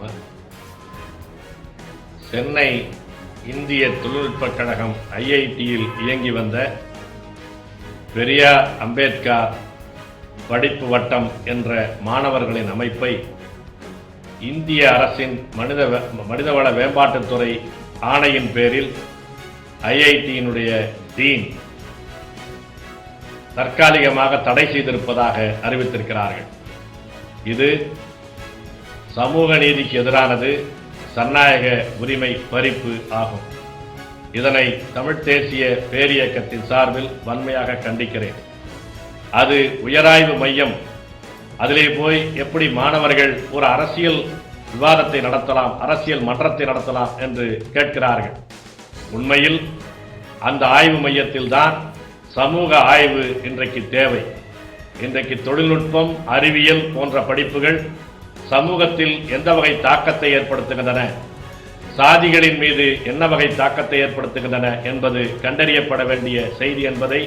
அவர். சென்னை இந்திய தொழில்நுட்பக் கழகம் ஐஐடியில் இயங்கி வந்த பெரியார் அம்பேத்கர் படிப்பு வட்டம் என்ற மாணவர்களின் அமைப்பை இந்திய அரசின் மனித மனிதவள மேம்பாட்டுத்துறை ஆணையின் பேரில் ஐஐடியினுடைய டீன் தற்காலிகமாக தடை செய்திருப்பதாக அறிவித்திருக்கிறார்கள். இது சமூக நீதிக்கு எதிரானது சன்னாயக உரிமை பறிப்பு ஆகும். இதனை தமிழ்த் தேசிய பேரியக்கத்தின் சார்பில் வன்மையாக கண்டிக்கிறேன். அது உயராய்வு மையம். அதிலே போய் எப்படி மாணவர்கள் ஒரு அரசியல் விவாதத்தை நடத்தலாம் அரசியல் மன்றத்தை நடத்தலாம் என்று கேட்கிறார்கள். உண்மையில் அந்த ஆய்வு மையத்தில் தான் சமூக ஆய்வு இன்றைக்கு தேவை. இன்றைக்கு தொழில்நுட்பம் அறிவியல் போன்ற படிப்புகள் சமூகத்தில் எந்த வகை தாக்கத்தை ஏற்படுத்துகின்றன? சாதிகளின் மீது என்ன வகை தாக்கத்தை ஏற்படுத்துகின்றன என்பது கண்டறியப்பட வேண்டிய செய்தி என்பதை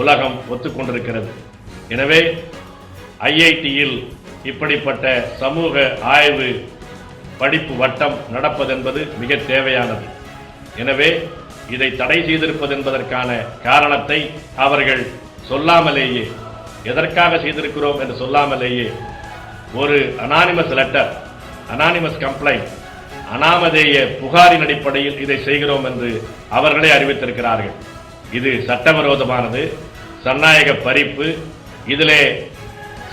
உலகம் ஒத்துக்கொண்டிருக்கிறது. எனவே ஐஐடியில் இப்படிப்பட்ட சமூக ஆய்வு படிப்பு வட்டம் நடப்பதென்பது மிக தேவையானது. எனவே இதை தடை செய்திருப்பது என்பதற்கான காரணத்தை அவர்கள் சொல்லாமலேயே எதற்காக செய்திருக்கிறோம் என்று சொல்லாமலேயே ஒரு அனானிமஸ் லெட்டர் அனானிமஸ் கம்ப்ளைண்ட் அனாமதேய புகாரின் அடிப்படையில் இதை செய்கிறோம் என்று அவர்களே அறிவித்திருக்கிறார்கள். இது சட்டவிரோதமானது சன்னாயக பறிப்பு இதிலே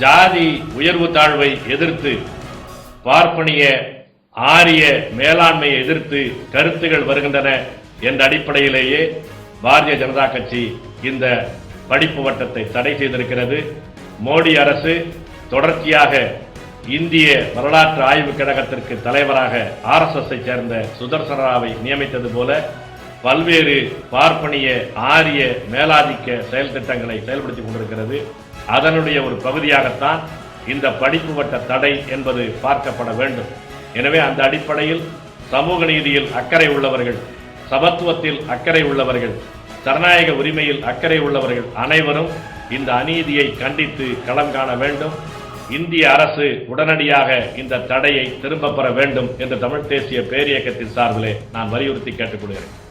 ஜாதி உயர்வு தாழ்வை எதிர்த்து பார்ப்பனிய ஆரிய மேலாண்மையை எதிர்த்து கருத்துகள் வருகின்றன என்ற அடிப்படையிலேயே பாரதிய ஜனதா கட்சி இந்த படிப்பு வட்டத்தை தடை செய்திருக்கிறது. மோடி அரசு தொடர்ச்சியாக இந்திய வரலாற்று ஆய்வுக் கழகத்திற்கு தலைவராக ஆர்எஸ்எஸ் சேர்ந்த சுதர்சனராவை நியமித்தது போல பல்வேறு பார்ப்பனிய ஆரிய மேலாதிக்க செயல் திட்டங்களை செயல்படுத்திக் கொண்டிருக்கிறது. அதனுடைய ஒரு பகுதியாகத்தான் இந்த படிப்பு வட்ட தடை என்பது பார்க்கப்பட வேண்டும். எனவே அந்த அடிப்படையில் சமூக நீதியில் அக்கறை உள்ளவர்கள் சமத்துவத்தில் அக்கறை உள்ளவர்கள் ஜனநாயக உரிமையில் அக்கறை உள்ளவர்கள் அனைவரும் இந்த அநீதியை கண்டித்து களம் காண வேண்டும். இந்திய அரசு உடனடியாக இந்த தடையை திரும்பப் பெற வேண்டும் என்று தமிழ்த் தேசிய பேரியக்கத்தின் சார்பிலே நான் வலியுறுத்தி கேட்டுக்கொள்கிறேன்.